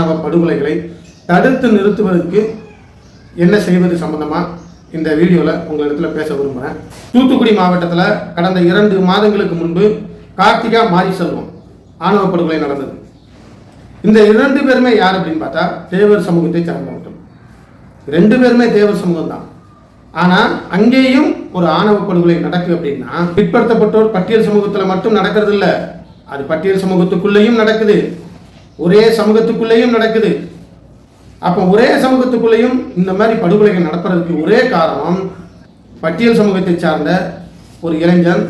மாணவ படுகொலைகளை தடுத்து நிறுத்துவதற்கு என்ன செய்வது சம்பந்தமாக இந்த வீடியோவில் உங்களிடத்தில் பேச விரும்புகிறேன் தூத்துக்குடி மாவட்டத்தில் கடந்த இரண்டு மாதங்களுக்கு முன்பு கார்த்திகா மாரி செல்வம் ஆணவ படுகொலை நடந்தது. இந்த இரண்டு பேருமே யார் அப்படின்னு பார்த்தா தேவர் சமூகத்தை சார்ந்தவர்கள் ரெண்டு பேருமே தேவர் சமூகம் தான். ஆனால் அங்கேயும் ஒரு ஆணவ படுகொலை நடக்குது அப்படின்னா பிற்படுத்தப்பட்டோர் பட்டியல் சமூகத்தில் மட்டும் நடக்கிறது இல்லை அது பட்டியல் சமூகத்துக்குள்ளேயும் நடக்குது. ஒரே சமூகத்துக்குள்ளேயும் நடக்குது. அப்போ ஒரே சமூகத்துக்குள்ளேயும் இந்த மாதிரி படுகொலைகள் நடப்பதற்கு ஒரே காரணம் பட்டியல் சமூகத்தை சார்ந்த ஒரு இளைஞன்.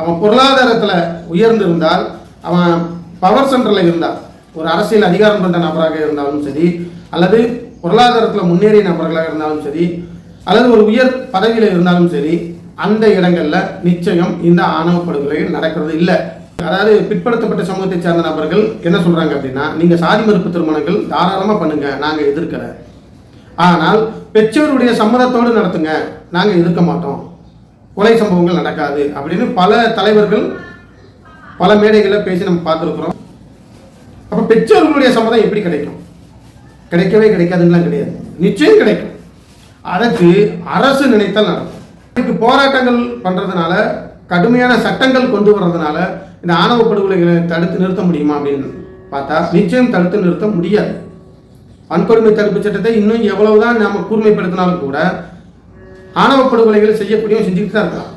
அவன் பொருளாதாரத்தில் உயர்ந்திருந்தால் அவன் பவர் சென்டரில் இருந்தால் ஒரு அரசியல் அதிகாரம் கொண்ட நபராக இருந்தாலும் சரி அல்லது பொருளாதாரத்தில் முன்னேறிய நபர்களாக இருந்தாலும் சரி அல்லது ஒரு உயர் பதவியில் இருந்தாலும் சரி அந்த இடங்களில் நிச்சயம் இந்த ஆணவ படுகொலைகள் நடக்கிறது இல்லை. அதாவது பிற்படுத்தப்பட்ட சமூகத்தை சேர்ந்த நபர்கள் என்ன சொல்றாங்க அப்படின்னா நீங்க சாதி மறுப்பு திருமணங்கள் தாராளமா பண்ணுங்க நாங்க எதிர்க்கல. ஆனால் பெற்றோருடைய சம்மதத்தோடு நடத்துங்க நாங்க எதிர்க்க மாட்டோம். கொலை சம்பவங்கள் நடக்காது அப்படின்னு பல தலைவர்கள் பல மேடைகளில் பேசி நம்ம பார்த்துருக்குறோம். அப்போ பெற்றோர்களுடைய சம்மதம் எப்படி கிடைக்கும்? கிடைக்கவே கிடைக்காதுங்களாம் கிடையாது. நிச்சயம் கிடைக்கும். அதற்கு அரசு நினைத்தால் நடக்கும். இதுக்கு போராட்டங்கள் பண்ணுறதுனால கடுமையான சட்டங்கள் கொண்டு வர்றதுனால இந்த ஆணவ படுகொலைகளை தடுத்து நிறுத்த முடியுமா அப்படின்னு பார்த்தா நிச்சயம் தடுத்து நிறுத்த முடியாது. வன்கொடுமை தடுப்பு சட்டத்தை இன்னும் எவ்வளவுதான் நாம் கூர்மைப்படுத்தினாலும் கூட ஆணவ படுகொலைகள் செய்யக்கூடியவங்க செஞ்சுக்கிட்டு தான் இருக்கலாம்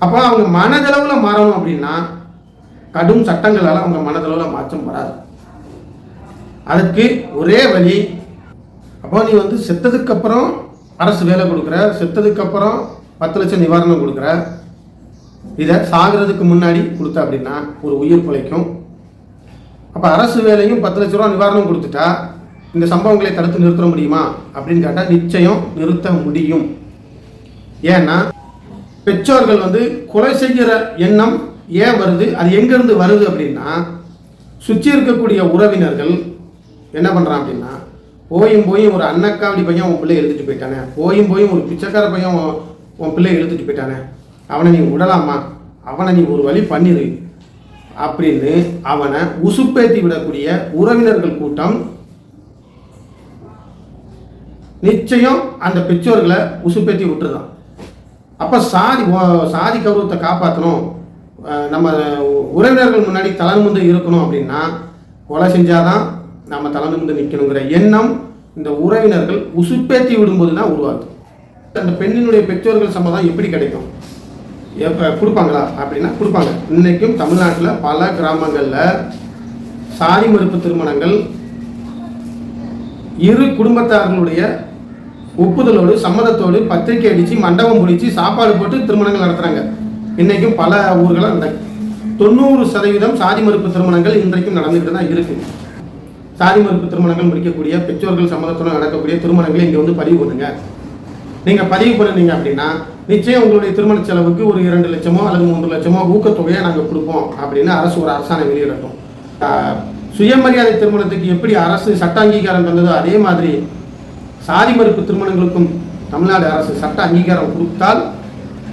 அப்போ அவங்க மனதளவில் மாறணும் அப்படின்னா கடும் சட்டங்களால் அவங்க மனதளவில் மாற்றம் வராது. அதுக்கு ஒரே வழி அப்போ நீ வந்து செத்ததுக்கப்புறம் அரசு வேலை கொடுக்குற செத்ததுக்கப்புறம் பத்து லட்சம் நிவாரணம் கொடுக்குற இதை சாகிறதுக்கு முன்னாடி கொடுத்த அப்படின்னா ஒரு உயிர் பிழைக்கும். அப்போ அரசு வேலையும் பத்து லட்ச ரூபா நிவாரணம் கொடுத்துட்டா இந்த சம்பவங்களை தடுத்து நிறுத்த முடியுமா அப்படின்னு கேட்டால் நிச்சயம் நிறுத்த முடியும். ஏன்னா பெற்றோர்கள் வந்து கொலை செய்கிற எண்ணம் ஏன் வருது? அது எங்கேருந்து வருது அப்படின்னா சுற்றி இருக்கக்கூடிய உறவினர்கள் என்ன பண்ணுறான் அப்படின்னா போயும் போயும் ஒரு அன்னக்காவடி பையன் உன் பிள்ளை எழுதிட்டு போயிட்டானே போயும் போயும் ஒரு பிச்சைக்கார பையன் உன் உன் பிள்ளை எழுதிட்டு போயிட்டானே அவனை நீ விடலாமா அவனை நீ ஒரு வழி பண்ணிடு அப்படின்னு அவனை உசுப்பேத்தி விடக்கூடிய உறவினர்கள் கூட்டம் நிச்சயம் அந்த பெற்றோர்களை உசுப்பேத்தி விட்டுருதான். அப்போ சாதி சாதி கௌரவத்தை காப்பாற்றணும் நம்ம உறவினர்கள் முன்னாடி தலைமுந்து இருக்கணும் அப்படின்னா கொலை செஞ்சாதான் நம்ம தலைமுந்து நிற்கணுங்கிற எண்ணம் இந்த உறவினர்கள் உசுப்பேத்தி விடும்போது தான் உருவாகுது. அந்த பெண்ணினுடைய பெற்றோர்கள் சம்மதம் எப்படி கிடைக்கும்? கொடுப்பாங்களா? அப்படின்னா கொடுப்பாங்க. இன்றைக்கும் தமிழ்நாட்டில் பல கிராமங்களில் சாதி மறுப்பு திருமணங்கள் இரு குடும்பத்தார்களுடைய ஒப்புதலோடு சம்மதத்தோடு பத்திரிக்கை அடித்து மண்டபம் பிடிச்சி சாப்பாடு போட்டு திருமணங்கள் நடத்துகிறாங்க இன்றைக்கும் பல ஊர்களில் அந்த தொண்ணூறு சதவீதம் சாதி மறுப்பு திருமணங்கள் இன்றைக்கும் நடந்துக்கிட்டு தான் இருக்குது சாதி மறுப்பு திருமணங்கள் முடிக்கக்கூடிய பெற்றோர்கள் சம்மதத்துடன் நடக்கக்கூடிய திருமணங்களை இங்கே வந்து பதிவு பண்ணுங்கள் நீங்கள் பதிவு பண்ணுனீங்க அப்படின்னா நிச்சயம் உங்களுடைய திருமண செலவுக்கு ஒரு இரண்டு லட்சமோ அல்லது மூன்று லட்சமோ ஊக்கத்தொகையை நாங்கள் கொடுப்போம் அப்படின்னு அரசு ஒரு அரசாணை வெளியிடட்டும். சுயமரியாதை திருமணத்துக்கு எப்படி அரசு சட்ட அங்கீகாரம் தந்ததோ அதே மாதிரி சாதி மறுப்பு திருமணங்களுக்கும் தமிழ்நாடு அரசு சட்ட அங்கீகாரம் கொடுத்தால்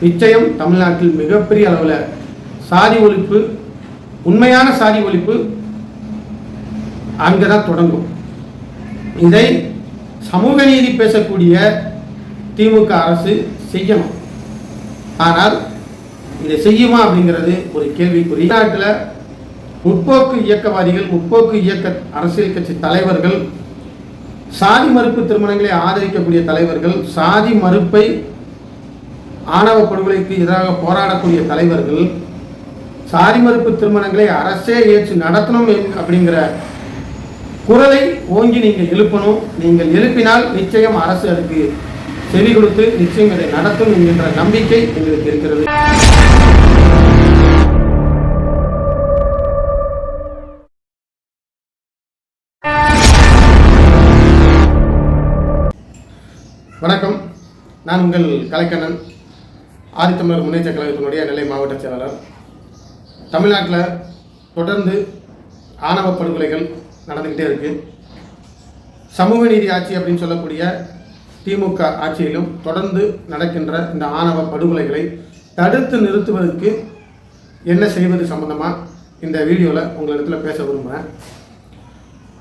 நிச்சயம் தமிழ்நாட்டில் மிகப்பெரிய அளவில் சாதி ஒழிப்பு உண்மையான சாதி ஒழிப்பு அங்கே தான் தொடங்கும். இதை சமூக நீதி பேசக்கூடிய திமுக அரசு செய்யணும். ஆனால் இதை செய்யுமா அப்படிங்கிறது ஒரு கேள்விக்குறி. நாட்டில் முற்போக்கு இயக்கவாதிகள் முற்போக்கு இயக்க அரசியல் கட்சி தலைவர்கள் சாதி மறுப்பு திருமணங்களை ஆதரிக்கக்கூடிய தலைவர்கள் சாதி மறுப்பை ஆணவ படுகொலைக்கு எதிராக போராடக்கூடிய தலைவர்கள் சாதி மறுப்பு திருமணங்களை அரசே ஏற்று நடத்தணும் என்- அப்படிங்கிற குரலை ஓங்கி நீங்கள் எழுப்பணும். நீங்கள் எழுப்பினால் நிச்சயம் அரசு அதுக்கு செவி கொடுத்து நிச்சயம் நடத்தும் என்கின்ற நம்பிக்கை எங்களுக்கு இருக்கிறது. வணக்கம். நான் உங்கள் கலைக்கண்ணன். ஆதித்தமிழர் முன்னேற்ற கழகத்தினுடைய நெல்லை மாவட்ட செயலாளர். தமிழ்நாட்டில் தொடர்ந்து ஆணவ படுகொலைகள் நடந்துக்கிட்டே இருக்குது சமூக நீதி ஆட்சி அப்படின்னு சொல்லக்கூடிய திமுக ஆட்சியிலும் தொடர்ந்து நடக்கின்ற இந்த ஆணவ படுகொலைகளை தடுத்து நிறுத்துவதற்கு என்ன செய்வது சம்பந்தமாக இந்த வீடியோவில் உங்களிடத்தில் பேச விரும்புகிறேன்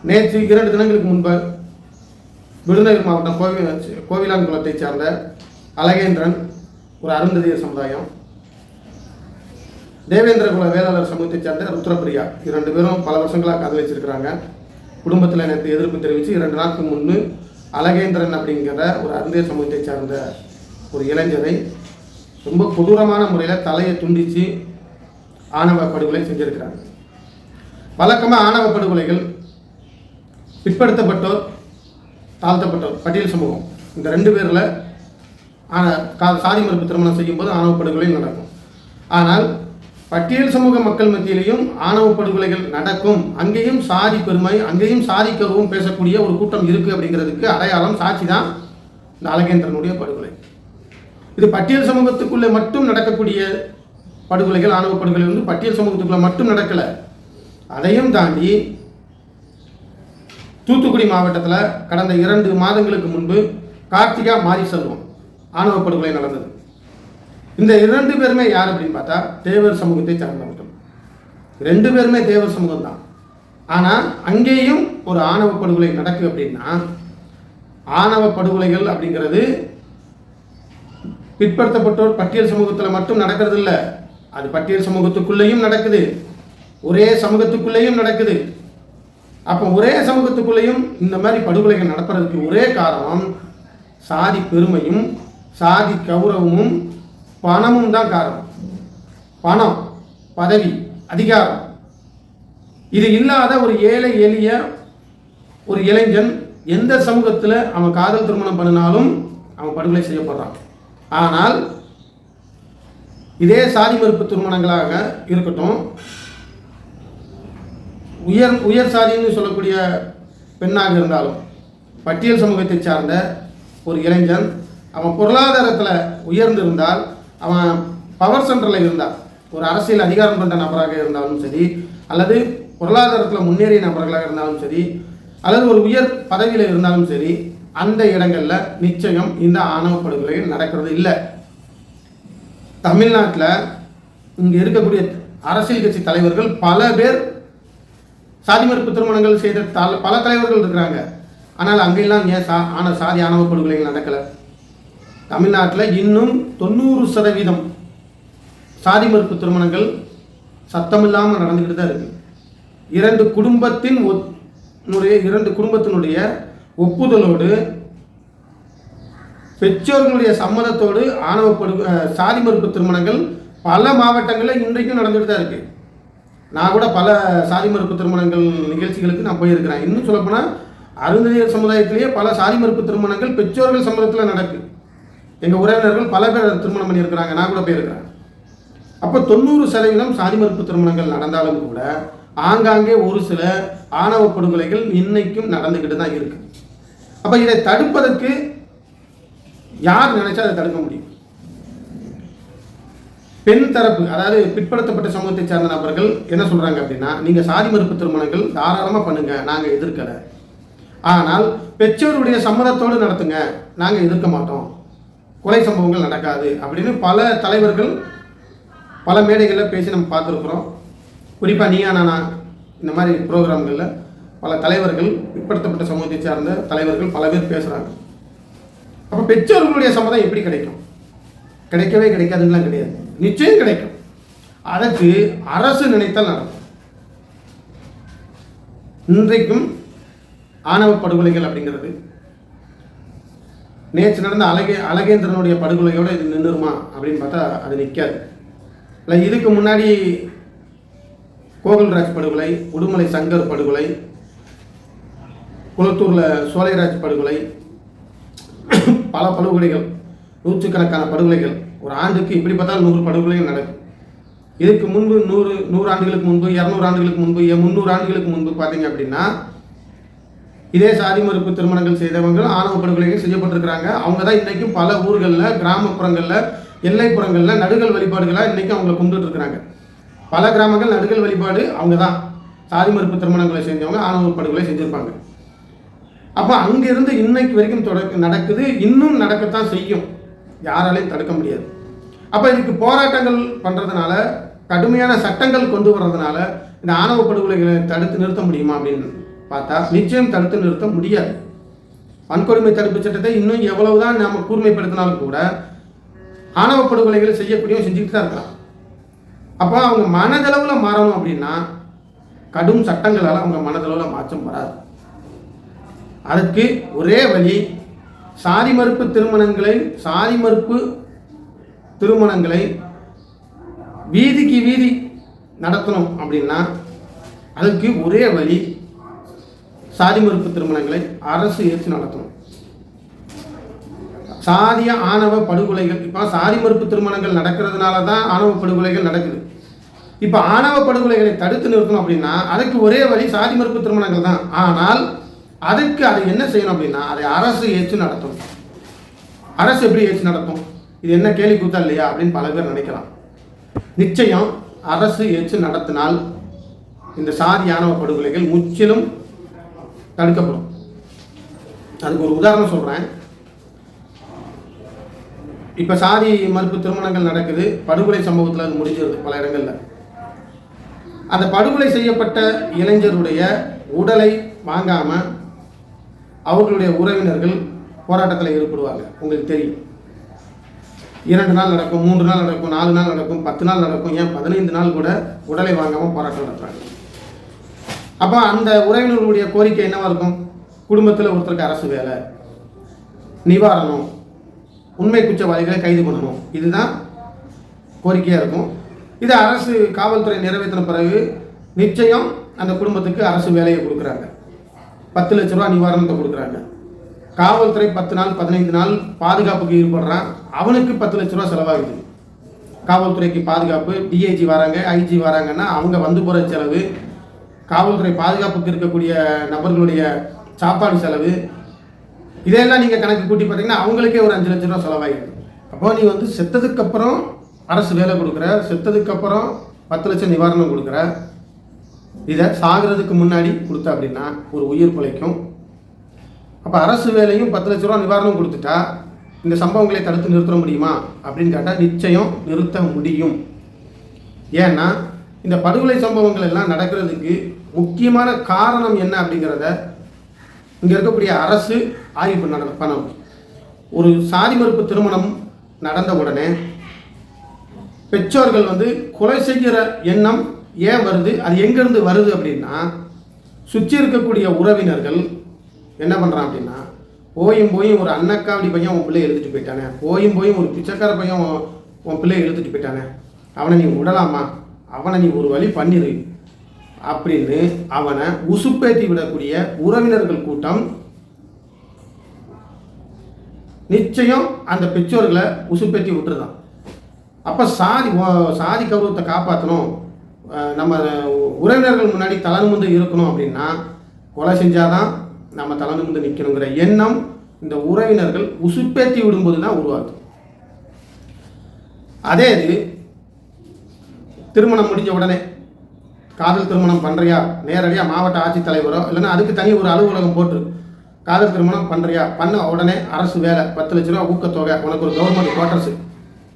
நேற்று இரண்டு தினங்களுக்கு முன்பு விருதுநகர் மாவட்டம் கோவில் கோவிலாங்குளத்தை சார்ந்த அழகேந்திரன் ஒரு அருந்ததியர் சமுதாயம். தேவேந்திர குல வேளாளர் சமூகத்தைச் சேர்ந்த ருத்ரபிரியா இரண்டு பேரும் பல வருஷங்களாக காதலிச்சிருக்கிறாங்க. குடும்பத்தில் நேற்று எதிர்ப்பு தெரிவித்து இரண்டு நாட்கள் முன்னு அழகேந்திரன் அப்படிங்கிற ஒரு அருந்திய சமூகத்தைச் சார்ந்த ஒரு இளைஞரை ரொம்ப கொடூரமான முறையில் தலையை துண்டித்து ஆணவ படுகொலை செஞ்சிருக்கிறாங்க. வழக்கமாக ஆணவ படுகொலைகள் பிற்படுத்தப்பட்டோர் தாழ்த்தப்பட்டோர் பட்டியல் சமூகம். இந்த ரெண்டு பேரில் ஆன கா- சாதி மறுப்பு திருமணம் செய்யும்போது ஆணவ படுகொலை நடக்கும். ஆனால் பட்டியல் சமூக மக்கள் மத்தியிலையும் ஆணவ படுகொலைகள் நடக்கும். அங்கேயும் சாதி பெருமை அங்கேயும் சாதிக்கவும் பேசக்கூடிய ஒரு கூட்டம் இருக்குது அப்படிங்கிறதுக்கு அடையாளம் சாட்சி தான் இந்த அழகேந்திரனுடைய படுகொலை. இது பட்டியல் சமூகத்துக்குள்ளே மட்டும் நடக்கக்கூடிய படுகொலைகள் ஆணவ படுகொலை வந்து பட்டியல் சமூகத்துக்குள்ளே மட்டும் நடக்கலை. அதையும் தாண்டி தூத்துக்குடி மாவட்டத்தில் கடந்த இரண்டு மாதங்களுக்கு முன்பு கார்த்திகா மாரி செல்வம் ஆணவ படுகொலை நடந்தது. இந்த இரண்டு பேருமே யார் அப்படின்னு பார்த்தா தேவர் சமூகத்தை சார்ந்தவர்கள் ரெண்டு பேருமே தேவர் சமூகம் தான். ஆனால் அங்கேயும் ஒரு ஆணவ படுகொலை நடக்கு அப்படின்னா ஆணவ படுகொலைகள் அப்படிங்கிறது பிற்படுத்தப்பட்டோர் பட்டியல் சமூகத்தில் மட்டும் நடக்கிறது இல்லை அது பட்டியல் சமூகத்துக்குள்ளேயும் நடக்குது. ஒரே சமூகத்துக்குள்ளேயும் நடக்குது. அப்போ ஒரே சமூகத்துக்குள்ளேயும் இந்த மாதிரி படுகொலைகள் நடப்பதற்கு ஒரே காரணம் சாதி பெருமையும் சாதி கௌரவமும் பணமும் தான் காரணம். பணம் பதவி அதிகாரம். இது இல்லாத ஒரு ஏழை எளிய ஒரு இளைஞன் எந்த சமூகத்தில் அவன் காதல் திருமணம் பண்ணினாலும் அவன் படுகொலை செய்யப்படுறான். ஆனால் இதே சாதி மறுப்பு திருமணங்களாக இருக்கட்டும் உயர் உயர் சாதின்னு சொல்லக்கூடிய பெண்ணாக இருந்தாலும் பட்டியல் சமூகத்தை சார்ந்த ஒரு இளைஞன் அவன் பொருளாதாரத்தில் உயர்ந்திருந்தால் அவன் பவர் சென்டரில் இருந்தால் ஒரு அரசியல் அதிகாரம் கொண்ட நபராக இருந்தாலும் சரி அல்லது பொருளாதாரத்தில் முன்னேறிய நபர்களாக இருந்தாலும் சரி அல்லது ஒரு உயர் பதவியில் இருந்தாலும் சரி அந்த இடங்களில் நிச்சயம் இந்த ஆணவ படுகொலைகள் நடக்கிறது இல்லை. தமிழ்நாட்டில் இங்கே இருக்கக்கூடிய அரசியல் கட்சி தலைவர்கள் பல பேர் சாதி மறுப்பு திருமணங்கள் செய்த பல தலைவர்கள் இருக்கிறாங்க. ஆனால் அங்கெல்லாம் ஏன் சா ஆன சாதி ஆணவ படுகொலைகள் நடக்கலை? தமிழ்நாட்டில் இன்னும் தொண்ணூறு சதவீதம் சாதி மறுப்பு திருமணங்கள் சத்தமில்லாமல் நடந்துக்கிட்டு தான் இருக்கு. இரண்டு குடும்பத்தின் ஒத்- இரண்டு குடும்பத்தினுடைய ஒப்புதலோடு பெற்றோர்களுடைய சம்மதத்தோடு ஆணவப்படு சாதி மறுப்பு திருமணங்கள் பல மாவட்டங்களில் இன்றைக்கும் நடந்துக்கிட்டு தான் இருக்கு. நான் கூட பல சாதி மறுப்பு திருமணங்கள் நிகழ்ச்சிகளுக்கு நான் போயிருக்கிறேன். இன்னும் சொல்லப்போனால் அருந்ததியர் சமுதாயத்திலேயே பல சாதி மறுப்பு திருமணங்கள் பெற்றோர்கள் சம்மதத்தில் நடக்கு. எங்கள் உறவினர்கள் பல பேர் திருமணம் பண்ணியிருக்கிறாங்க. நான் கூட போயிருக்கிறேன். அப்போ தொண்ணூறு சதவீதம் சாதி மறுப்பு திருமணங்கள் நடந்தாலும் கூட ஆங்காங்கே ஒரு சில ஆணவ படுகொலைகள் இன்னைக்கும் நடந்துக்கிட்டு தான் இருக்கு. அப்போ இதை தடுப்பதற்கு யார் நினைச்சா அதை தடுக்க முடியும்? பெண் தரப்பு அதாவது பிற்படுத்தப்பட்ட சமூகத்தை சார்ந்த நபர்கள் என்ன சொல்கிறாங்க அப்படின்னா நீங்கள் சாதி மறுப்பு திருமணங்கள் தாராளமாக பண்ணுங்க நாங்கள் எதிர்க்கலை. ஆனால் பெற்றோருடைய சம்மதத்தோடு நடத்துங்க நாங்கள் எதிர்க்க மாட்டோம். கொலை சம்பவங்கள் நடக்காது அப்படின்னு பல தலைவர்கள் பல மேடைகளில் பேசி நம்ம பார்த்துருக்குறோம். குறிப்பாக நீயா நானா இந்த மாதிரி ப்ரோக்ராம்களில் பல தலைவர்கள் பிற்படுத்தப்பட்ட சமூகத்தை சார்ந்த தலைவர்கள் பல பேர் பேசுகிறாங்க அப்போ பெற்றோர்களுடைய சம்மதம் எப்படி கிடைக்கும்? கிடைக்கவே கிடைக்காதுங்களாம் கிடையாது. நிச்சயம் கிடைக்கும். அதற்கு அரசு நினைத்தால் நடக்கும். இன்றைக்கும் ஆணவ படுகொலைகள் அப்படிங்கிறது நேற்று நடந்த அழகே அழகேந்திரனுடைய படுகொலையோடு இது நின்றுருமா அப்படின்னு பார்த்தா அது நிற்காது இல்லை இதுக்கு முன்னாடி கோகுல்ராஜ் படுகொலை உடுமலை சங்கர் படுகொலை குளத்தூரில் சோலைராஜ் படுகொலை பல படுகொலைகள் நூற்றுக்கணக்கான படுகொலைகள். ஒரு ஆண்டுக்கு இப்படி பார்த்தால் நூறு படுகொலைகள் நடக்கும். இதுக்கு முன்பு நூறு நூறு ஆண்டுகளுக்கு முன்பு இரநூறு ஆண்டுகளுக்கு முன்பு முந்நூறு ஆண்டுகளுக்கு முன்பு பார்த்தீங்க அப்படின்னா இதே சாதி மறுப்பு திருமணங்கள் செய்தவங்க ஆணவ படுகொலைகள் செய்யப்பட்டிருக்கிறாங்க. அவங்க தான் இன்றைக்கும் பல ஊர்களில் கிராமப்புறங்களில் எல்லைப்புறங்களில் நடுகள் வழிபாடுகளாக இன்றைக்கும் அவங்களை கொண்டுட்டு இருக்கிறாங்க பல கிராமங்கள் நடுகள் வழிபாடு அவங்க தான் சாதி மறுப்பு திருமணங்களை செஞ்சவங்க ஆணவ படுகொலை செஞ்சுருப்பாங்க. அப்போ அங்கிருந்து இன்னைக்கு வரைக்கும் தொடக்க நடக்குது. இன்னும் நடக்கத்தான் செய்யும். யாராலையும் தடுக்க முடியாது. அப்போ இதுக்கு போராட்டங்கள் பண்ணுறதுனால கடுமையான சட்டங்கள் கொண்டு வர்றதுனால இந்த ஆணவ படுகொலைகளை தடுத்து நிறுத்த முடியுமா அப்படின்னு பார்த்தா நிச்சயம் தடுத்து நிறுத்த முடியாது. வன்கொடுமை தடுப்பு சட்டத்தை இன்னும் எவ்வளவுதான் நாம் கூர்மைப்படுத்தினாலும் கூட ஆணவ படுகொலைகளை செய்யக்கூடிய செஞ்சுக்கிட்டு தான் இருக்கலாம் அப்போ அவங்க மனதளவில் மாறணும் அப்படின்னா கடும் சட்டங்களால் அவங்க மனதளவில் மாற்றம் வராது. அதுக்கு ஒரே வழி சாதி மறுப்பு திருமணங்களை சாதி மறுப்பு திருமணங்களை வீதிக்கு வீதி நடத்தணும் அப்படின்னா அதுக்கு ஒரே வழி சாதி மறுப்பு திருமணங்களை அரசு ஏற்று நடத்தணும். சாதிய ஆணவ படுகொலைகள் இப்போ சாதி மறுப்பு திருமணங்கள் நடக்கிறதுனால தான் ஆணவ படுகொலைகள் நடக்குது. இப்போ ஆணவ படுகொலைகளை தடுத்து நிறுத்தணும் அப்படின்னா அதுக்கு ஒரே வழி சாதி மறுப்பு திருமணங்கள் தான். ஆனால் அதுக்கு அதை என்ன செய்யணும் அப்படின்னா அதை அரசு ஏற்று நடத்தும் அரசு எப்படி ஏற்று நடத்தும்? இது என்ன கேள்வி கூத்தா இல்லையா அப்படின்னு பல பேர் நினைக்கலாம். நிச்சயம் அரசு ஏற்று நடத்தினால் இந்த சாதி ஆணவ படுகொலைகள் முற்றிலும் தடுக்கப்படும். அதுக்கு ஒரு உதாரணம் சொல்கிறேன் இப்போ சாதி மறுப்பு திருமணங்கள் நடக்குது படுகொலை சம்பவத்தில் அது முடிஞ்சிருது பல இடங்களில். அந்த படுகொலை செய்யப்பட்ட இளைஞருடைய உடலை வாங்காமல் அவர்களுடைய உறவினர்கள் போராட்டத்தில் ஈடுபடுவாங்க. உங்களுக்கு தெரியும். இரண்டு நாள் நடக்கும் மூன்று நாள் நடக்கும் நாலு நாள் நடக்கும் பத்து நாள் நடக்கும் ஏன் பதினைந்து நாள் கூட உடலை வாங்காமல் போராட்டம் நடத்துகிறாங்க அப்போ அந்த உறவினர்களுடைய கோரிக்கை என்னவா இருக்கும்? குடும்பத்தில் ஒருத்தருக்கு அரசு வேலை நிவாரணம் உண்மை குற்றவாளிகளை கைது பண்ணணும். இதுதான் கோரிக்கையாக இருக்கும். இது அரசு காவல்துறை நிறைவேற்றின பிறகு நிச்சயம் அந்த குடும்பத்துக்கு அரசு வேலையை கொடுக்குறாங்க. பத்து லட்ச ரூபா நிவாரணத்தை கொடுக்குறாங்க. காவல்துறை பத்து நாள் பதினைந்து நாள் பாதுகாப்புக்கு ஈடுபடுறான். அவனுக்கு பத்து லட்ச ரூபா செலவாகுது. காவல்துறைக்கு பாதுகாப்பு டிஐஜி வராங்க ஐஜி வராங்கன்னா அவங்க வந்து போகிற செலவு காவல்துறை பாதுகாப்புக்கு இருக்கக்கூடிய நபர்களுடைய சாப்பாடு செலவு இதையெல்லாம் நீங்கள் கணக்கு கூட்டி பார்த்தீங்கன்னா அவங்களுக்கே ஒரு அஞ்சு லட்ச ரூபா செலவாகிடுது அப்போ நீ வந்து செத்ததுக்கப்புறம் அரசு வேலை கொடுக்குற செத்ததுக்கப்புறம் பத்து லட்சம் நிவாரணம் கொடுக்குற. இதை சாகிறதுக்கு முன்னாடி கொடுத்த அப்படின்னா ஒரு உயிர் பிழைக்கும். அப்போ அரசு வேலையும் பத்து லட்ச ரூபா நிவாரணம் கொடுத்துட்டா இந்த சம்பவங்களை தடுத்து நிறுத்த முடியுமா? அப்படின்னு கேட்டால் நிச்சயம் நிறுத்த முடியும். ஏன்னா இந்த படுகொலை சம்பவங்கள் எல்லாம் நடக்கிறதுக்கு முக்கியமான காரணம் என்ன அப்படிங்கிறத இங்கே இருக்கக்கூடிய அரசு ஆய்வு பண்ண பண்ணணும் ஒரு சாதி மறுப்பு திருமணம் நடந்த உடனே பெற்றோர்கள் வந்து கொலை செய்கிற எண்ணம் ஏன் வருது? அது எங்கேருந்து வருது அப்படின்னா சுற்றி இருக்கக்கூடிய உறவினர்கள் என்ன பண்ணுறான் அப்படின்னா போயும் போயும் ஒரு அன்னக்காவடி பையன் உன் பிள்ளை எழுதிட்டு போயிட்டானே போயும் போயும் ஒரு பிச்சைக்கார பையன் உன் பிள்ளையை பிள்ளை எழுதிட்டு போயிட்டானே அவனை நீ விடலாமா அவனை நீ ஒரு வழி பண்ணிடு. அப்படின்னு அவனை உசுப்பேத்தி விடக்கூடிய உறவினர்கள் கூட்டம். நிச்சயம் அந்த பெற்றோர்களை உசுப்பேற்றி விட்டுருதான் அப்போ சாதி ஓ- சாதி கௌரவத்தை காப்பாற்றணும் நம்ம உறவினர்கள் முன்னாடி தலை இருக்கணும் அப்படின்னா கொலை செஞ்சாதான் நம்ம தலை நிற்கணுங்கிற எண்ணம் இந்த உறவினர்கள் உசுப்பேத்தி விடும்போது தான் உருவாகுது. அதே இது திருமணம் முடிஞ்ச உடனே காதல் திருமணம் பண்ணுறியா நேரடியாக மாவட்ட ஆட்சித்தலைவரோ இல்லைன்னா அதுக்கு தனி ஒரு அலுவலகம் போட்டு காதல் திருமணம் பண்ணுறியா பண்ண உடனே அரசு வேலை பத்து லட்ச ரூபா ஊக்கத்தொகை உனக்கு ஒரு கவர்மெண்ட் குவார்டர்ஸ்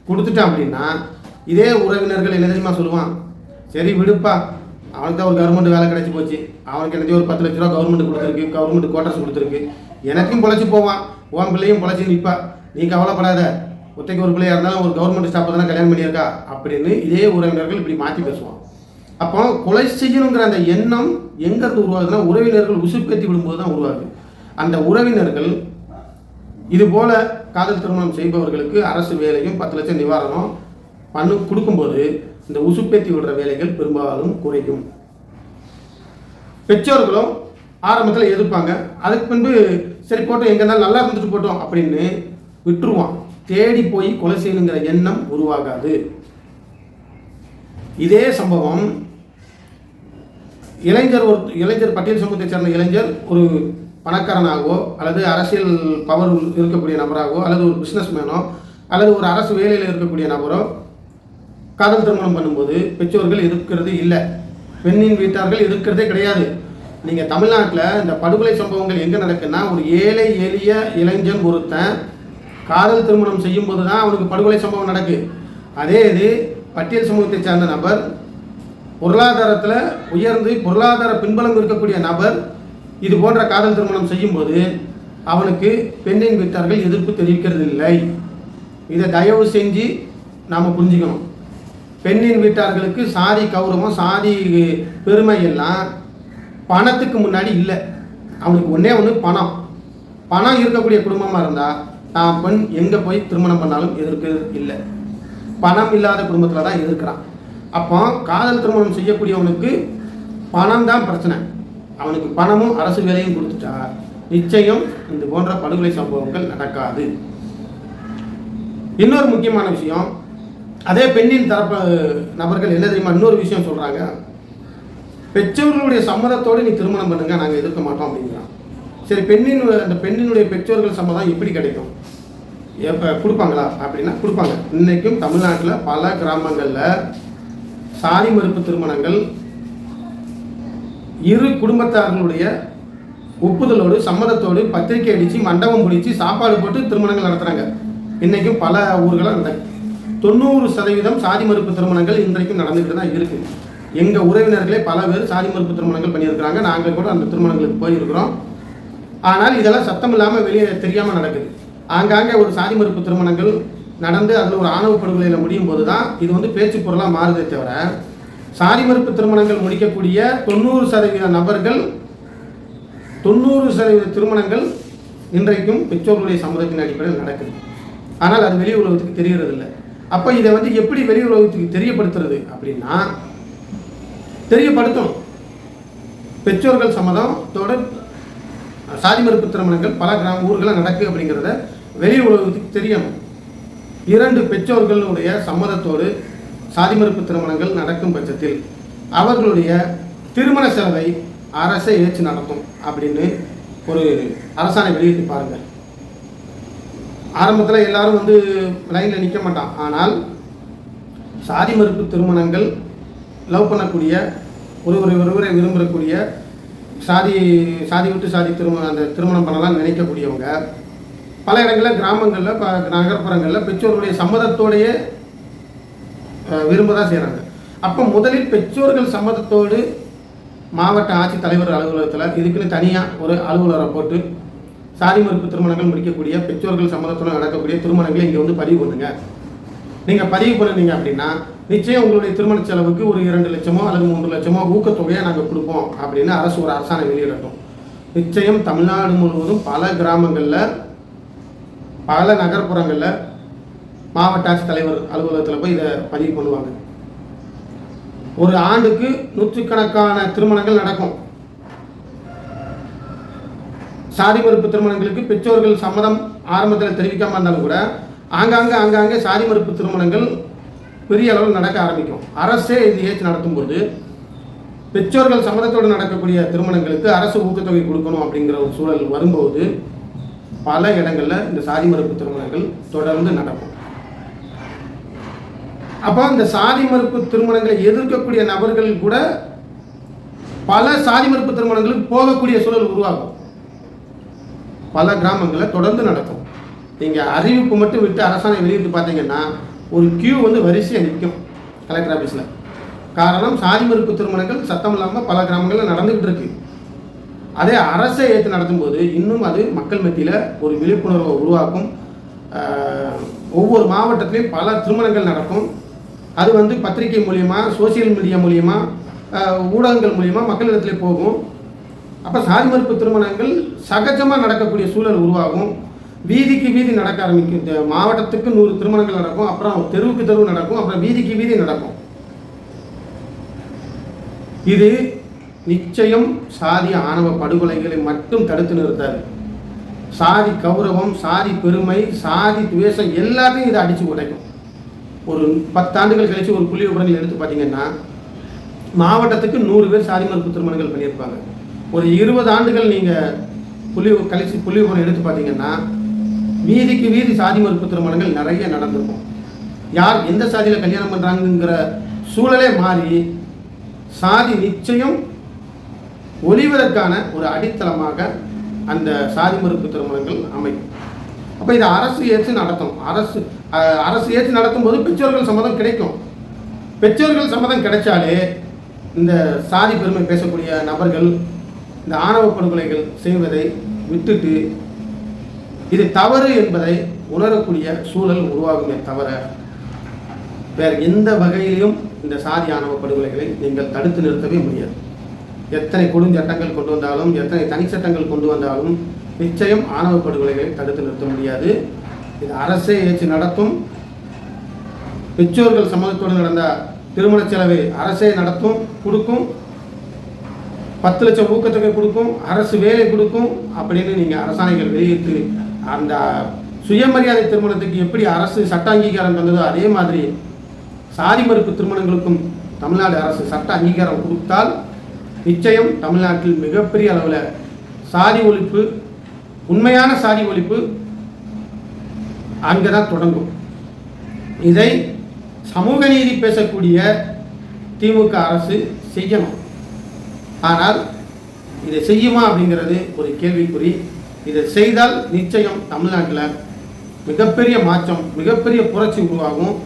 கொடுத்துட்டான் அப்படின்னா இதே உறவினர்கள் என்ன தெரியுமா சொல்லுவான்? சரி விடுப்பா அவனுக்கு தான் ஒரு கவர்மெண்ட் வேலை கிடைச்சி போச்சு. அவனுக்கு எனக்கு ஒரு பத்து லட்ச ரூபா கவர்மெண்ட் கொடுத்துருக்கு கவர்மெண்ட் குவார்டர்ஸ் கொடுத்துருக்கு. எனக்கும் பொழைச்சி போவான். உன் பிள்ளையும் பொழைச்சி நிற்பா நீ கவலைப்படாத. ஒத்தைக்கு ஒரு பிள்ளையாக இருந்தாலும் ஒரு கவர்மெண்ட் ஸ்டாஃப் தானே கல்யாணம் பண்ணியிருக்கா? அப்படின்னு இதே உறவினர்கள் இப்படி மாற்றி பேசுவான். அப்போ கொலை செய்யணுங்கிற அந்த எண்ணம் எங்கேருந்து உருவாகுதுன்னா உறவினர்கள் உசுப்பேற்றி விடும்போது தான் உருவாகுது. அந்த உறவினர்கள் இது போல காதல் திருமணம் செய்பவர்களுக்கு அரசு வேலையும் பத்து லட்சம் நிவாரணம் பண்ணு கொடுக்கும்போது இந்த உசுப்பேத்தி விடுற வேலைகள் பெரும்பாலும் குறையும். பெற்றோர்களும் ஆரம்பத்தில் எதிர்ப்பாங்க. அதுக்கு பின்பு சரி போட்டோம் எங்கே இருந்தாலும் நல்லா இருந்துட்டு போட்டோம் அப்படின்னு விட்டுருவான். தேடி போய் கொலை செய்யணுங்கிற எண்ணம் உருவாகாது. இதே சம்பவம் இளைஞர் ஒரு இளைஞர் பட்டியல் சமூகத்தை சேர்ந்த இளைஞர் ஒரு பணக்காரனாகவோ அல்லது அரசியல் பவர் இருக்கக்கூடிய நபராகவோ அல்லது ஒரு பிஸ்னஸ் மேனோ அல்லது ஒரு அரசு வேலையில் இருக்கக்கூடிய நபரோ காதல் திருமணம் பண்ணும்போது பெற்றோர்கள் இருக்கிறது இல்லை. பெண்ணின் வீட்டார்கள் இருக்கிறதே கிடையாது. நீங்கள் தமிழ்நாட்டில் இந்த படுகொலை சம்பவங்கள் எங்கே நடக்குன்னா ஒரு ஏழை எளிய இளைஞன் ஒருத்தன் காதல் திருமணம் செய்யும்போது தான் அவனுக்கு படுகொலை சம்பவம் நடக்கு. அதே இது பட்டியல் சமூகத்தை சார்ந்த நபர் பொருளாதாரத்தில் உயர்ந்து பொருளாதார பின்பலம் இருக்கக்கூடிய நபர் இது போன்ற காதல் திருமணம் செய்யும்போது அவனுக்கு பெண்ணின் வீட்டார்கள் எதிர்ப்பு தெரிவிக்கிறது இல்லை. இதை தயவு செஞ்சு நாம் புரிஞ்சுக்கணும். பெண்ணின் வீட்டார்களுக்கு சாதி கௌரவம் சாதி பெருமை எல்லாம் பணத்துக்கு முன்னாடி இல்லை. அவனுக்கு ஒன்றே ஒன்று பணம். பணம் இருக்கக்கூடிய குடும்பமாக இருந்தால் தான் பெண் எங்கே போய் திருமணம் பண்ணாலும் எதிர்க்கிறது இல்லை. பணம் இல்லாத குடும்பத்தில் தான் எதிர்க்கிறான். அப்போ காதல் திருமணம் செய்யக்கூடியவனுக்கு பணம் தான் பிரச்சனை. அவனுக்கு பணமும் அரசு வேலையும் கொடுத்துட்டா நிச்சயம் இந்த போன்ற படுகொலை சம்பவங்கள் நடக்காது. இன்னொரு முக்கியமான விஷயம் அதே பெண்ணின் தரப்பு நபர்கள் என்ன தெரியுமா இன்னொரு விஷயம் சொல்கிறாங்க பெற்றோர்களுடைய சம்மதத்தோடு நீ திருமணம் பண்ணுங்க நாங்கள் எதிர்க்க மாட்டோம் அப்படிங்கிறான். சரி பெண்ணின் அந்த பெண்ணினுடைய பெற்றோர்கள் சம்மதம் எப்படி கிடைக்கும். எப்போ கொடுப்பாங்களா? அப்படின்னா கொடுப்பாங்க. இன்றைக்கும் தமிழ்நாட்டில் பல கிராமங்களில் சாதி மறுப்பு திருமணங்கள் இரு குடும்பத்தார்களுடைய ஒப்புதலோடு சம்மதத்தோடு பத்திரிக்கை அடித்து மண்டபம் பிடிச்சி சாப்பாடு போட்டு திருமணங்கள் நடத்துகிறாங்க இன்றைக்கும் பல ஊர்களில் நடக்கு தொண்ணூறு சதவீதம் சாதி மறுப்பு திருமணங்கள் இன்றைக்கும் நடந்துக்கிட்டு தான் இருக்குது எங்கள் உறவினர்களே பல பேர் சாதி மறுப்பு திருமணங்கள் பண்ணியிருக்கிறாங்க. நாங்கள் கூட அந்த திருமணங்களுக்கு போயிருக்கிறோம். ஆனால் இதெல்லாம் சத்தம் இல்லாமல் வெளியே தெரியாமல் நடக்குது. ஆங்காங்கே ஒரு சாதி மறுப்பு திருமணங்கள் நடந்து அதில் ஒரு ஆணவ படுகொலையில் முடியும் போது தான் இது வந்து பேச்சு பொருளாக மாறுதே தவிர சாதி மறுப்பு திருமணங்கள் முடிக்கக்கூடிய தொண்ணூறு சதவீத நபர்கள் தொண்ணூறு சதவீத திருமணங்கள் இன்றைக்கும் பெற்றோர்களுடைய சம்மதத்தின் அடிப்படையில் நடக்குது. ஆனால் அது வெளி உலகத்துக்கு தெரிகிறது இல்லை அப்போ இதை வந்து எப்படி வெளி உலகத்துக்கு தெரியப்படுத்துறது அப்படின்னா தெரியப்படுத்தணும். பெற்றோர்கள் சம்மதத்தோட சாதி மறுப்பு திருமணங்கள் பல கிராம ஊர்களில் நடக்கு அப்படிங்கிறத வெளி உலகத்துக்கு தெரியணும். இரண்டு பெற்றோர்களுடைய சம்மதத்தோடு சாதி மறுப்பு திருமணங்கள் நடக்கும் பட்சத்தில் அவர்களுடைய திருமண செலவை அரசே ஏற்று நடத்தும் அப்படின்னு ஒரு அரசாணை வெளியிட்டு பாருங்கள். ஆரம்பத்தில் எல்லாரும் வந்து லைனில் நிற்க மாட்டான். ஆனால் சாதி மறுப்பு திருமணங்கள் லவ் பண்ணக்கூடிய ஒருவரை ஒருவரை விரும்பக்கூடிய சாதி சாதி விட்டு சாதி திருமணம் அந்த திருமணம் பண்ணலாம் நினைக்கக்கூடியவங்க பல இடங்களில் கிராமங்களில் ப நகர்ப்புறங்களில் பெற்றோர்களுடைய சம்மதத்தோடையே விரும்ப தான் செய்கிறாங்க அப்போ முதலில் பெற்றோர்கள் சம்மதத்தோடு மாவட்ட ஆட்சித்தலைவர் அலுவலகத்தில் இதுக்குன்னு தனியாக ஒரு அலுவலரை போட்டு சாதி மறுப்பு திருமணங்கள் முடிக்கக்கூடிய பெற்றோர்கள் சம்மதத்துடன் நடக்கக்கூடிய திருமணங்களை இங்கே வந்து பதிவு பண்ணுங்க. நீங்கள் பதிவு பண்ணுனீங்க அப்படின்னா நிச்சயம் உங்களுடைய திருமண செலவுக்கு ஒரு இரண்டு லட்சமோ அல்லது மூன்று லட்சமோ ஊக்கத்தொகையை நாங்கள் கொடுப்போம் அப்படின்னு அரசு ஒரு அரசாணை வெளியிடட்டும். நிச்சயம் தமிழ்நாடு முழுவதும் பல கிராமங்களில் பல நகர்ப்புறங்களில் மாவட்ட ஆட்சித்தலைவர் அலுவலகத்தில் போய் இதை பதிவு பண்ணுவாங்க. ஒரு ஆண்டுக்கு நூற்றுக்கணக்கான திருமணங்கள் நடக்கும். சாதி மறுப்பு திருமணங்களுக்கு பெற்றோர்கள் சம்மதம் ஆரம்பத்தில் தெரிவிக்காமல் இருந்தாலும் கூட ஆங்காங்கே ஆங்காங்கே சாதி மறுப்பு திருமணங்கள் பெரிய அளவில் நடக்க ஆரம்பிக்கும். அரசே இது ஏற்று நடத்தும்போது பெற்றோர்கள் சம்மதத்தோடு நடக்கக்கூடிய திருமணங்களுக்கு அரசு ஊக்கத்தொகை கொடுக்கணும் அப்படிங்கிற ஒரு சூழல் வரும்போது பல இடங்களில் இந்த சாதி மறுப்பு திருமணங்கள் தொடர்ந்து நடக்கும். அப்போ இந்த சாதி மறுப்பு திருமணங்களை எதிர்க்கக்கூடிய நபர்கள் கூட பல சாதி மறுப்பு திருமணங்களுக்கு போகக்கூடிய சூழல் உருவாகும். பல கிராமங்களில் தொடர்ந்து நடக்கும். நீங்கள் அறிவிப்பு மட்டும் விட்டு அரசாணை வெளியிட்டு பார்த்தீங்கன்னா ஒரு கியூ வந்து வரிசையாக நிற்கும் கலெக்டர் ஆஃபீஸில் காரணம் சாதி மறுப்பு திருமணங்கள் சத்தம் இல்லாமல் பல கிராமங்களில் நடந்துக்கிட்டு இருக்கு. அதே அரசை ஏற்று நடத்தும்போது இன்னும் அது மக்கள் மத்தியில் ஒரு விழிப்புணர்வை உருவாக்கும். ஒவ்வொரு மாவட்டத்திலையும் பல திருமணங்கள் நடக்கும். அது வந்து பத்திரிகை மூலியமாக சோசியல் மீடியா மூலியமாக ஊடகங்கள் மூலியமாக மக்களிடத்துல போகும். அப்போ சாதி மறுப்பு திருமணங்கள் சகஜமாக நடக்கக்கூடிய சூழல் உருவாகும். வீதிக்கு வீதி நடக்க ஆரம்பிக்கும். இந்த மாவட்டத்துக்கு நூறு திருமணங்கள் நடக்கும். அப்புறம் தெருவுக்கு தெருவு நடக்கும். அப்புறம் வீதிக்கு வீதி நடக்கும். இது நிச்சயம் சாதி ஆணவ படுகொலைகளை மட்டும் தடுத்து நிறுத்தாது. சாதி கௌரவம் சாதி பெருமை சாதி துவேஷம் எல்லாத்தையும் இதை அடித்து உடைக்கும். ஒரு பத்தாண்டுகள் கழித்து ஒரு புள்ளி விவரங்கள் எடுத்து பார்த்தீங்கன்னா மாவட்டத்துக்கு நூறு பேர் சாதி மறுப்பு திருமணங்கள் பண்ணியிருப்பாங்க. ஒரு இருபது ஆண்டுகள் நீங்கள் புள்ளி கழித்து புள்ளி விவரம் எடுத்து பார்த்தீங்கன்னா வீதிக்கு வீதி சாதி மறுப்பு திருமணங்கள் நிறைய நடந்திருக்கும். யார் எந்த சாதியில் கல்யாணம் பண்ணுறாங்கங்கிற சூழலே மாறி சாதி நிச்சயம் ஒளிவதற்கான ஒரு அடித்தளமாக அந்த சாதி மறுப்பு திருமணங்கள் அமையும். அப்போ இதை அரசு ஏற்று நடத்தும் அரசு அரசு ஏற்று நடத்தும் போது பெற்றோர்கள் சம்மதம் கிடைக்கும். பெற்றோர்கள் சம்மதம் கிடைச்சாலே இந்த சாதி பெருமை பேசக்கூடிய நபர்கள் இந்த ஆணவ படுகொலைகள் செய்வதை விட்டுட்டு இது தவறு என்பதை உணரக்கூடிய சூழல் உருவாகுமே தவிர வேறு எந்த வகையிலும் இந்த சாதி ஆணவ படுகொலைகளை நீங்கள் தடுத்து நிறுத்தவே முடியாது. எத்தனை கொடுஞ்சட்டங்கள் கொண்டு வந்தாலும் எத்தனை தனிச்சட்டங்கள் கொண்டு வந்தாலும் நிச்சயம் ஆணவ படுகொலைகளை தடுத்து நிறுத்த முடியாது. இது அரசே ஏற்று நடத்தும். பெற்றோர்கள் சம்மதத்தோடு நடந்த திருமண செலவை அரசே நடத்தும் கொடுக்கும். பத்து லட்சம் ஊக்கத்தொகை கொடுக்கும் அரசு வேலை கொடுக்கும் அப்படின்னு நீங்கள் அரசாணைகள் வெளியிட்டு அந்த சுயமரியாதை திருமணத்துக்கு எப்படி அரசு சட்ட அங்கீகாரம் தந்ததோ அதே மாதிரி சாதி மறுப்பு திருமணங்களுக்கும் தமிழ்நாடு அரசு சட்ட அங்கீகாரம் கொடுத்தால் நிச்சயம் தமிழ்நாட்டில் மிகப்பெரிய அளவில் சாதி ஒழிப்பு உண்மையான சாதி ஒழிப்பு அங்கே தான் தொடங்கும். இதை சமூக நீதி பேசக்கூடிய திமுக அரசு செய்யணும். ஆனால் இதை செய்யுமா அப்படிங்கிறது ஒரு கேள்விக்குறி. இதை செய்தால் நிச்சயம் தமிழ்நாட்டில் மிகப்பெரிய மாற்றம் மிகப்பெரிய புரட்சி உருவாகும்.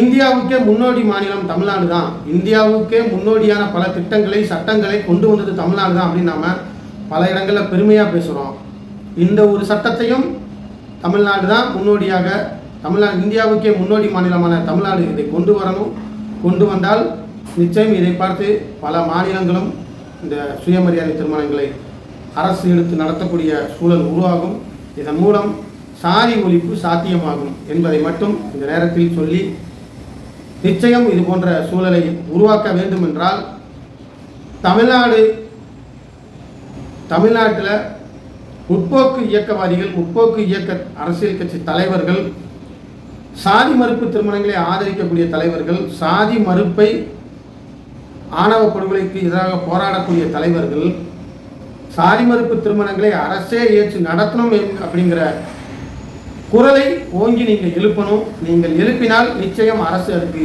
இந்தியாவுக்கே முன்னோடி மாநிலம் தமிழ்நாடு தான். இந்தியாவுக்கே முன்னோடியான பல திட்டங்களை சட்டங்களை கொண்டு வந்தது தமிழ்நாடு தான் அப்படின்னு நாம் பல இடங்களில் பெருமையாக பேசுகிறோம் இந்த ஒரு சட்டத்தையும் தமிழ்நாடு தான் முன்னோடியாக தமிழ்நாடு இந்தியாவுக்கே முன்னோடி மாநிலமான தமிழ்நாடு இதை கொண்டு வரணும். கொண்டு வந்தால் நிச்சயம் இதை பார்த்து பல மாநிலங்களும் இந்த சுயமரியாதை திருமணங்களை அரசு எடுத்து நடத்தக்கூடிய சூழல் உருவாகும். இதன் மூலம் சாதி ஒழிப்பு சாத்தியமாகும் என்பதை மட்டும் இந்த நேரத்தில் சொல்லி நிச்சயம் இது போன்ற சூழலை உருவாக்க வேண்டும் என்றால் தமிழ்நாடு தமிழ்நாட்டில் முற்போக்கு இயக்கவாதிகள் முற்போக்கு இயக்க அரசியல் கட்சி தலைவர்கள் சாதி மறுப்பு திருமணங்களை ஆதரிக்கக்கூடிய தலைவர்கள் சாதி மறுப்பை ஆணவ படுகொலைக்கு எதிராக போராடக்கூடிய தலைவர்கள் சாதி மறுப்பு திருமணங்களை அரசே ஏற்று நடத்தணும் அப்படிங்கிற குரலை ஓங்கி நீங்கள் எழுப்பணும். நீங்கள் எழுப்பினால் நிச்சயம் அரசு அதுக்கு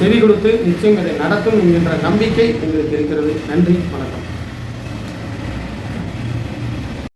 செவி கொடுத்து நிச்சயம் இதை நடத்தும் என்கின்ற நம்பிக்கை எங்களுக்கு இருக்கிறது. நன்றி வணக்கம்.